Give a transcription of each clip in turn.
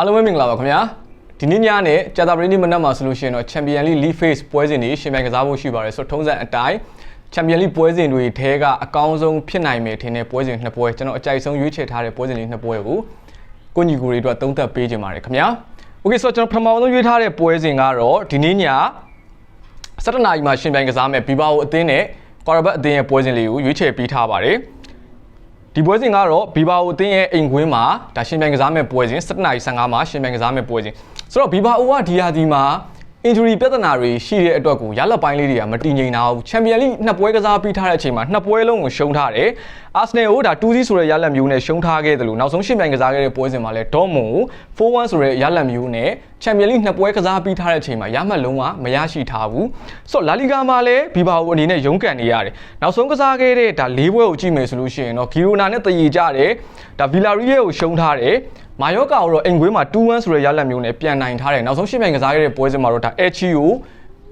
အားလုံးပဲမင်္ဂလာပါခင်ဗျာဒီနေ့ညနဲ့ကြာတာပရင်းဒီမနက်မှာဆိုလို့ရှိရင်တော့ Champion League League Phase ပွဲစဉ်တွေရှင်ပြိုင်ကစားဖို့ရှိပါတယ်ဆိုတော့ထုံးစံအတိုင်း Champion League ပွဲစဉ်တွေထဲကအကောင်းဆုံးဖြစ်နိုင်မယ်ထင်တဲ့ပွဲစဉ်နှစ်ပွဲကျွန်တော်အကြိုက်ဆုံးရွေးချယ်ထားတဲ့ပွဲစဉ်လေးနှစ်ပွဲကိုကိုညီကိုတွေအတွက်သုံးသပ်ပေးကြပါတယ်ခင်ဗျာ Okay ဆိုတော့ကျွန်တော်ပထမဆုံးရွေးထားတဲ့ပွဲစဉ်ကတော့ဒီနေ့ည7:00နာရီမှာရှင်ပြိုင်ကစားမယ်ဘီဘာအိုအသင်းနဲ့ကွာရဘတ်အသင်းရဲ့ပွဲစဉ်လေးကိုရွေးချယ်ပေးထားပါတယ်။ ဒီပွဲစဉ်ကတော့ဘီဘာအိုအသင်းရဲ့အိမ်ကွင်းမှာဒါရှင်ပြိုင်ကစားမဲ့ပွဲစဉ်7:55မှာရှင်ပြိုင်ကစားမဲ့ပွဲစဉ်ဆိုတော့ဘီဘာအိုကဒီဟာဒီမှာ injury ပြဿနာတွေရှိတဲ့အတွက်ကိုရလက်ပိုင်းလေးတွေကမတည်ငြိမ်တာဘူးချန်ပီယံလိနှစ်ပွဲကစားပြီးထားတဲ့အချိန်မှာနှစ်ပွဲလုံးကိုရှုံးထားတယ်အာဆနယ်ကိုဒါ2-0ဆိုတဲ့ရလက်မျိုးနဲ့ရှုံးထားခဲ့တယ်လို့နောက်ဆုံးရှင်ပြိုင်ကစားခဲ့တဲ့ပွဲစဉ်မှာလည်းဒေါ့မွန်ကို4-1ဆိုတဲ့ရလက်မျိုးနဲ့ချန်ပီယံလိနှစ်ပွဲကစားပြီးထားတဲ့အချိန်မှာရမှတ်လုံးဝမရရှိထားဘူးဆိုတော့လာလီဂါမှာလည်းဘီဘာအိုအနေနဲ့ရုန်းကန်နေရတယ်နောက်ဆုံးကစားခဲ့တဲ့ဒါ၄ပွဲကိုကြည့်မယ်ဆိုလို့ရှိရင်တော့ဂီရိုနာနဲ့တည်ကြတယ်ဒါဗီလာရီယေကိုရှုံးထားတယ် မာယောကာကိုတော့အိမ်ကွင်းမှာ2-1ဆိုတဲ့ရလက်မျိုးနဲ့ပြန်နိုင်ထားတယ်နောက်ဆုံးရှင်းပြန်ကစားခဲ့တဲ့ပွဲစဉ်မှာတော့ဒါအက်ချီကို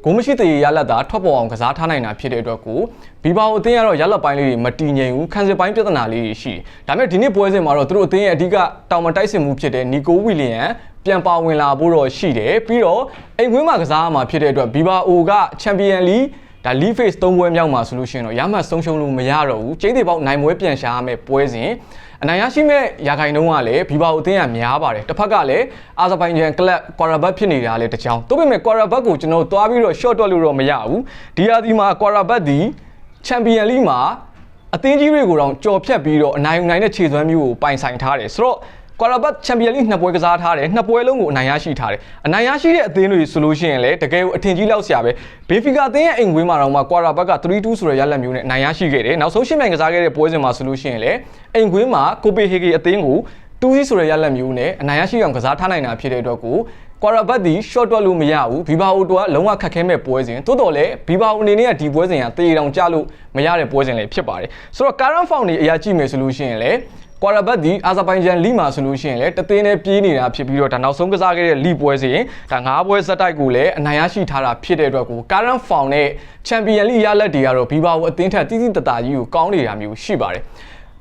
ဂိုးမရှိသေးရလက်တာထွက်ပေါ်အောင်ကစားထားနိုင်တာဖြစ်တဲ့အတွက်ကိုဘီဘာကိုအသင်းကတော့ရလက်ပိုင်းလေးတွေမတည်ငြိမ်ဘူးခံစစ်ပိုင်းပြဿနာလေးတွေရှိတယ်ဒါပေမဲ့ဒီနေ့ပွဲစဉ်မှာတော့သူတို့အသင်းရဲ့အဓိကတောင်မတိုက်စစ်မှုဖြစ်တဲ့နီကိုဝီလီယံပြန်ပါဝင်လာဖို့တော့ရှိတယ်ပြီးတော့အိမ်ကွင်းမှာကစားရမှာဖြစ်တဲ့အတွက်ဘီဘာအိုကချန်ပီယံလိ ဒါ League Phase 3ပွဲမြောက်မှာဆိုလို့ရှိရင်တော့ရမှတ်ဆုံးရှုံးလို့မရတော့ဘူးကျင်းသေးပေါက်နိုင်ပွဲပြန်ရှာရမယ့်ပွဲစဉ်အနိုင်ရရှိမဲ့ရာခိုင်နှုန်းကလည်းဘီဘာအိုအသင်းကများပါတယ်တစ်ဖက်ကလည်းအာဇာဘိုင်ဂျန်ကလပ်ကွာရာဘတ်ဖြစ်နေတာလည်းတစ်ချောင်းသို့ပေမဲ့ကွာရာဘတ်ကိုကျွန်တော်တို့သွားပြီးတော့ short တွက်လို့တော့မရဘူးဒီဟာဒီမှာကွာရာဘတ်ဒီချန်ပီယံလိမှာအသင်းကြီးတွေကိုတော့ကြော်ဖြတ်ပြီးတော့အနိုင်ယူနိုင်တဲ့ခြေစွမ်းမျိုးကိုပိုင်ဆိုင်ထားတယ်ဆိုတော့ ကွာရာဘတ်ချန်ပီယံလိနှစ်ပွဲကစားထားတယ်နှစ်ပွဲလုံးကိုအနိုင်ရရှိထားတယ်အနိုင်ရရှိတဲ့အသင်းတွေဆိုလို့ရှိရင်လည်းတကယ်ကိုအထင်ကြီးလောက်ဆရာပဲဘေဖီကာအသင်းရဲ့အိမ်ကွင်းမှာတော့မှကွာရာဘတ်က3-2ဆိုတဲ့ရလဒ်မျိုးနဲ့အနိုင်ရရှိခဲ့တယ်နောက်ဆုံးရှင်းမြန်ကစားခဲ့တဲ့ပွဲစဉ်မှာဆိုလို့ရှိရင်လည်းအိမ်ကွင်းမှာကိုပေဟေဂီအသင်းကို2-0ဆိုတဲ့ရလဒ်မျိုးနဲ့အနိုင်ရရှိအောင်ကစားထားနိုင်တာဖြစ်တဲ့အတွက်ကိုကွာရာဘတ်ဒီ short တွက်လို့မရဘူးဘီဘာအိုတော့လုံးဝခက်ခဲမဲ့ပွဲစဉ်တိုးတော်လည်းဘီဘာအိုအနေနဲ့ကဒီပွဲစဉ်ကတေးတောင်ကြလို့မရတဲ့ပွဲစဉ်လည်းဖြစ်ပါတယ်ဆိုတော့ current form တွေအရာကြည့်မယ်ဆိုလို့ရှိရင်လည်း ကွာရာဘတ်ဒီအာဇာဘိုင်ဂျန်လိမှာဆိုလို့ရှိရင်လည်းတသင်းနဲ့ပြေးနေတာဖြစ်ပြီးတော့ဒါနောက်ဆုံးကစားခဲ့တဲ့လိပွဲစဉ်ဒါ၅ပွဲဇက်တိုက်ကိုလည်းအနိုင်ရရှိထားတာဖြစ်တဲ့အတွက်ကို current form နဲ့ Champion League ရလက်တွေကတော့ဘီဘာကိုအသင်းထက်တိတိတတာကြီးကိုကောင်းနေတာမျိုးရှိပါတယ်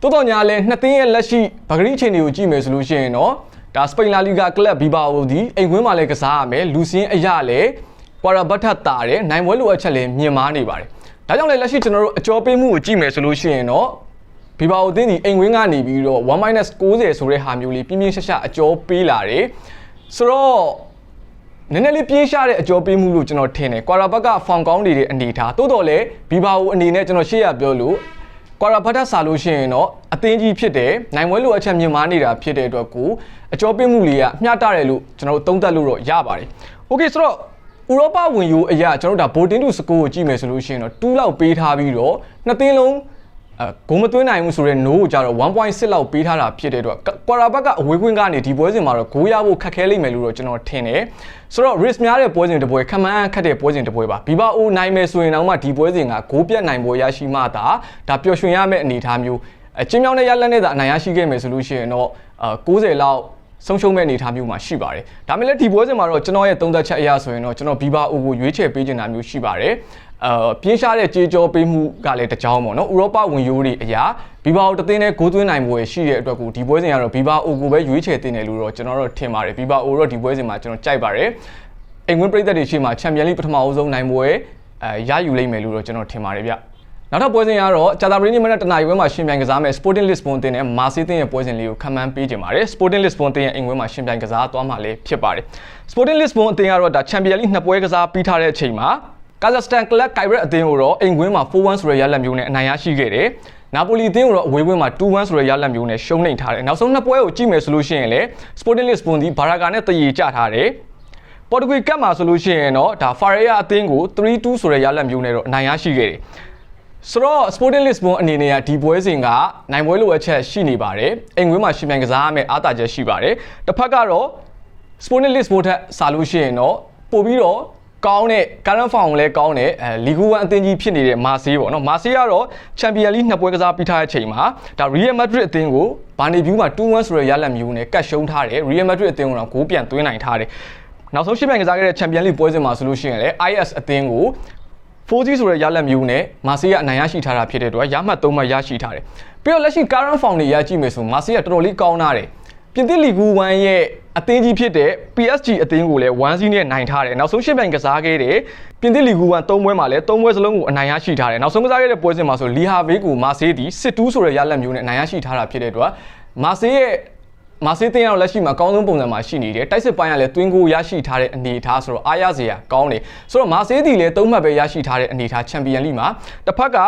တိုးတော်ညာလည်းနှစ်သင်းရဲ့လက်ရှိဗဂရိအခြေအနေကိုကြည့်မယ်ဆိုလို့ရှိရင်တော့ဒါစပိန်လာလီဂါကလပ်ဘီဘာအိုဒီအိမ်ကွင်းမှာလည်းကစားရမယ်လူစင်းအရလည်းကွာရာဘတ်ထက်တာတယ်နိုင်ပွဲလိုအပ်ချက်လည်းမြင်မာနေပါတယ်ဒါကြောင့်လည်းလက်ရှိကျွန်တော်တို့အကျော်ပေးမှုကိုကြည့်မယ်ဆိုလို့ရှိရင်တော့ ဘီဘာအိုတင်းဒီအိမ်ကွင်းကနေပြီးတော့1-90ဆိုတဲ့ဟာမျိုးလေးပြင်းပြင်းရှက်ရှက်အကျော်ပေးလာတယ်ဆိုတော့နည်းနည်းလေးပြေးရှားတဲ့အကျော်ပေးမှုလို့ကျွန်တော်ထင်တယ်ကွာရာဘတ်ကဖောင်ကောင်းနေတဲ့အနေထားတိုးတော်လည်းဘီဘာအိုအနေနဲ့ကျွန်တော်ရှေ့ရပြောလို့ကွာရာဘတ်ထဆာလို့ရှိရင်တော့အသင်းကြီးဖြစ်တယ်နိုင်ပွဲလိုအပ်ချက်မြင်မာနေတာဖြစ်တဲ့အတွက်ကိုအကျော်ပေးမှုလေးကမျှတတယ်လို့ကျွန်တော်တို့သုံးသပ်လို့တော့ရပါတယ်โอเคဆိုတော့ဥရောပဝင်ယူအရာကျွန်တော်တို့ဒါဘိုတင်တူစကိုကိုကြည့်မယ်ဆိုလို့ရှိရင်တော့2လောက်ပေးထားပြီးတော့နှစ်သင်းလုံး အဲဂုံမသွင်းနိုင်ဘူးဆိုတော့ no ကိုကြတော့1.6လောက်ပေးထားတာဖြစ်တဲ့အတွက်ကွာရာဘတ်ကအဝေးကွင်းကနေဒီပွဲစဉ်မှာတော့ဂိုးရဖို့ခက်ခဲလိမ့်မယ်လို့တော့ကျွန်တော်ထင်တယ်ဆိုတော့ risk များတဲ့ပွဲစဉ်တစ်ပွဲခမန်းခက်တဲ့ပွဲစဉ်တစ်ပွဲပါဘီဘာအိုနိုင်မယ်ဆိုရင်တော့မှဒီပွဲစဉ်ကဂိုးပြတ်နိုင်ပွဲရရှိမှသာဒါပျော်ရွှင်ရမယ့်အနေအထားမျိုးအချင်းမြောင်းတဲ့ရလက်နဲ့သာအနိုင်ရရှိခဲ့မယ်ဆိုလို့ရှိရင်တော့အဲ90လောက်ဆုံးရှုံးမဲ့အနေအထားမျိုးမှာရှိပါတယ်။ဒါမဲ့လည်းဒီပွဲစဉ်မှာတော့ကျွန်တော်ရဲ့သုံးသက်ချက်အရဆိုရင်တော့ကျွန်တော်ဘီဘာအိုကိုရွေးချယ်ပေးချင်တာမျိုးရှိပါတယ်။ အာပြင်းရှားတဲ့ကြေးကြောပေးမှုကလည်းတစ်ကြောင်းပေါ့နော်။ဥရောပဝင်ရိုးတွေအရာဘီဘာအိုတသင်းနဲ့ဂိုးသွင်းနိုင်ပွဲရှိတဲ့အတွက်ကိုဒီပွဲစဉ်ကတော့ဘီဘာအိုကိုပဲရွေးချယ်တင်တယ်လို့တော့ကျွန်တော်တို့ထင်ပါတယ်။ဘီဘာအိုတော့ဒီပွဲစဉ်မှာကျွန်တော်ကြိုက်ပါတယ်။အိမ်ဝင်ပြည်သက်တွေရှိမှချန်ပီယံလိပထမအဦးဆုံးနိုင်ပွဲအဲရယူလိမ့်မယ်လို့တော့ကျွန်တော်ထင်ပါတယ်ဗျ။နောက်ထပ်ပွဲစဉ်ကတော့ဂျာတာပရီနီမနဲ့တနင်္လာရီပွဲမှာရှင်ပြိုင်ကစားမယ် Sporting Lisbon တင်နဲ့မာစီးတင်ရဲ့ပွဲစဉ်လေးကိုခံမှန်းပေးကြပါတယ် Sporting Lisbon တင်ရဲ့အိမ်ပွဲမှာရှင်ပြိုင်ကစားသွားမှာလည်းဖြစ်ပါတယ် Sporting Lisbon အသင်းကတော့ဒါ Champions League နှစ်ပွဲကစားပြီးထားတဲ့အချိန်မှာ Kazakhstan Club Kairat အသင်းကိုတော့အိမ်ကွင်းမှာ4-1ဆိုတဲ့ရလဒ်မျိုးနဲ့အနိုင်ရရှိခဲ့တယ်နာပိုလီအသင်းကိုတော့အဝေးကွင်းမှာ2-1ဆိုတဲ့ရလဒ်မျိုးနဲ့ရှုံးနိမ့်ထားတယ်နောက်ဆုံးနှစ်ပွဲကိုကြည့်မယ်ဆိုလို့ရှိရင်လည်း Sporting Lisbon ဒီဘာရာဂါနဲ့တည်ရကြထားတယ်ပေါ်တူဂီကပ်မှာဆိုလို့ရှိရင်တော့ဒါဖာရီယာအသင်းကို3-2ဆိုတဲ့ရလဒ်မျိုးနဲ့တော့အနိုင်ရရှိခဲ့တယ်ဆိုတော့ Sporting Lisbon အနေနဲ့ကဒီပွဲစဉ်ကနိုင်ပွဲလိုအပ်ချက်ရှိနေပါတယ်။အိမ်ကွင်းမှာရှင်ပြိုင်ကစားရမယ့်အားသာချက်ရှိပါတယ်။တစ်ဖက်ကတော့ Sporting Lisbon ထက်စာလို့ရှိရင်တော့ပို့ပြီးတော့ ကောင်းတဲ့ current form လည်းကောင်းတဲ့အဲလီဂူ1အသင်းကြီးဖြစ်နေတဲ့မာဆေးပေါ့နော်မာဆေးကတော့ Champions League နှစ်ပွဲကစားပြီးထားတဲ့အချိန်မှာဒါ Real Madrid အသင်းကိုဘာနေဗျူးမှာ2-1ဆိုတဲ့ရလဒ်မျိုးနဲ့ကတ်ရှုံးထားတယ် Real Madrid အသင်းကတော့ဂိုးပြန်သွင်းနိုင်ထားတယ်နောက်ဆုံးရှင်းပြိုင်ကစားခဲ့တဲ့ Champions League ပွဲစဉ်မှာဆိုလို့ရှိရင်လည်း IS အသင်းကို 4G ဆိုတဲ့ရလက်မျိုးနဲ့မာဆီကအနိုင်ရရှိထားတာဖြစ်တဲ့အတွက်ရမှတ်3မှတ်ရရှိထားတယ်ပြီးတော့လက်ရှိ current form တွေရကြည့်မယ်ဆိုမာဆီကတော်တော်လေးကောင်းလာတယ် ပြင်သစ်လီဂူ1ရဲ့အသင်းကြီးဖြစ်တဲ့ PSG အသင်းကိုလည်း1စီးနဲ့နိုင်ထားတယ်နောက်ဆုံးရှစ်ပြိုင်ကစားခဲ့တဲ့ပြင်သစ်လီဂူ1၃ပွဲမှာလည်း၃ပွဲစလုံးကိုအနိုင်ရရှိထားတယ်နောက်ဆုံးကစားခဲ့တဲ့ပွဲစဉ်မှာဆိုလီဟာဘေးကိုမာဆေးတီစစ်တူးဆိုတဲ့ရလက်မျိုးနဲ့အနိုင်ရရှိထားတာဖြစ်တဲ့အတွက်မာဆေးရဲ့မာဆေးတင်ကတော့လက်ရှိမှာအကောင်းဆုံးပုံစံမှာရှိနေတယ်တိုက်စစ်ပိုင်းကလည်းတွင်းကိုရရှိထားတဲ့အနေအထားဆိုတော့အားရစရာကောင်းတယ်ဆိုတော့မာဆေးတီလည်း၃မှတ်ပဲရရှိထားတဲ့အနေအထားချန်ပီယံလိမှာတစ်ဖက်က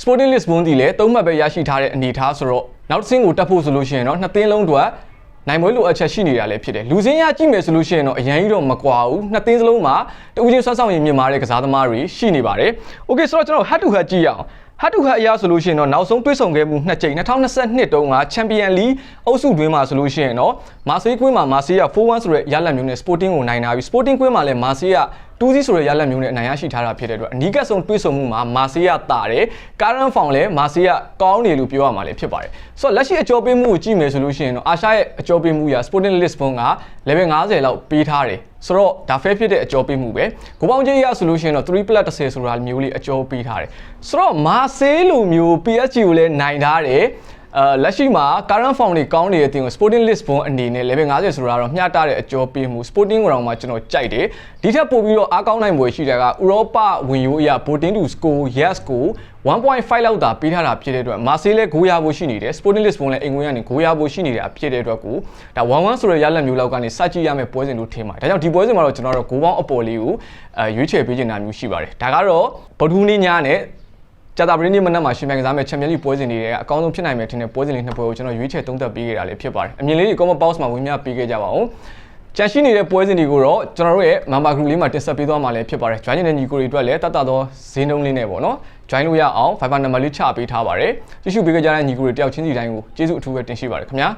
Sporting Lisbon တီလည်း၃မှတ်ပဲရရှိထားတဲ့အနေအထားဆိုတော့ နောက်တစ်ဆင့်ကိုတက်ဖို့ဆိုလို့ရှိရင်တော့နှစ်သင်းလုံးတို့ကနိုင်မွေးလိုအပ်ချက်ရှိနေတာလည်းဖြစ်တယ်လူစင်းရကြည့်မယ်ဆိုလို့ရှိရင်တော့အရင်ကြီးတော့မကွာဘူးနှစ်သင်းစလုံးမှာတူးချင်းဆွတ်ဆောင်ရင်မြင်မာတဲ့ကစားသမားတွေရှိနေပါတယ်โอเคဆိုတော့ကျွန်တော် head to head ကြည့်ရအောင် head to head အရာဆိုလို့ရှိရင်တော့နောက်ဆုံးတွေ့ဆုံခဲ့မှုနှစ်ကြိမ်2022တုန်းက Champion League အုပ်စုတွင်းမှာဆိုလို့ရှိရင်တော့ Marseille ကွင်းမှာ Marseille 4-1ဆိုတဲ့ရလဒ်မျိုးနဲ့ Sporting ကိုနိုင်တာပြီး Sporting ကွင်းမှာလည်း Marseille 2-0ဆိုတဲ့ရလဒ်မျိုးနဲ့အနိုင်ရရှိထားတာဖြစ်တဲ့အတွက်အနီးကပ်ဆုံးတွေးဆုံမှုမှာမာဆေးယတာတယ်ကာရန်ဖောင်လည်းမာဆေးယကောင်းနေလို့ပြောရမှာလည်းဖြစ်ပါတယ်ဆိုတော့လက်ရှိအကျော်ပေးမှုကိုကြည့်မယ်ဆိုလို့ရှိရင်တော့အာရှရဲ့အကျော်ပေးမှုရာ Sporting Lisbon က level 50လောက်ပေးထားတယ်ဆိုတော့ဒါဖဲဖြစ်တဲ့အကျော်ပေးမှုပဲကိုပေါင်းကြီးရဆိုလို့ရှိရင်တော့3 30ဆိုတာမျိုးလေးအကျော်ပေးထားတယ်ဆိုတော့မာဆေးလိုမျိုး PSG ကိုလည်းနိုင်ထားတယ် အဲလက်ရှိမှာ current form တွေကောင်းနေတဲ့အတင်းကို Sporting Lisbon အနေနဲ့ level 50ဆိုတာတော့မျှတတဲ့အကျော်ပေးမှု Sporting ကိုတော့မှကျွန်တော်ကြိုက်တယ်ဒီထက်ပိုပြီးတော့အားကောင်းနိုင်ပွဲရှိတဲ့ကဥရောပဝင်ရိုးအရာ Botin to score yes ကို1.5လောက်သာပေးထားတာဖြစ်တဲ့အတွက်မာဆေးလည်းဂိုးရဖို့ရှိနေတယ် Sporting Lisbon လည်းအိမ်ဝင်ကနေဂိုးရဖို့ရှိနေတာဖြစ်တဲ့အတွက်ကိုဒါ1-1ဆိုတဲ့ရလဒ်မျိုးလောက်ကနေစကြည့်ရမယ့်ပွဲစဉ်လို့ထင်ပါတယ်ဒါကြောင့်ဒီပွဲစဉ်မှာတော့ကျွန်တော်တို့ဂိုးပေါင်းအပေါ်လေးကိုအဲရွေးချယ်ပေးချင်တာမျိုးရှိပါတယ်ဒါကတော့ဗဒူးနေ့ညနဲ့ ကြာတာပရင်းနေ့မနက်မှာရှင်ပြိုင်ကစားမဲ့ချန်ပီယံလိပွဲစဉ်တွေကအကောင်းဆုံးဖြစ်နိုင်မယ်ထင်တဲ့ပွဲစဉ်လေးနှစ်ပွဲကိုကျွန်တော်ရွေးချယ်သုံးသပ်ပေးခဲ့တာလေးဖြစ်ပါတယ်အမြင်လေးတွေ comment box မှာဝင်မြပေးခဲ့ကြပါဦးကြန့်ရှိနေတဲ့ပွဲစဉ်တွေကိုတော့ကျွန်တော်တို့ရဲ့ member group လေးမှာတင်ဆက်ပေးသွားမှာလည်းဖြစ်ပါတယ် join နေတဲ့ညီကိုတွေအတွက်လည်းတတ်တတ်သောဈေးနှုန်းလေးနဲ့ပေါ့နော် join လို့ရအောင် Viber number လေးချပေးထားပါတယ်ကြည့်ရှုပေးကြတဲ့ညီကိုတွေတယောက်ချင်းစီတိုင်းကိုကျေးဇူးအထူးပဲတင်ရှိပါတယ်ခင်ဗျာ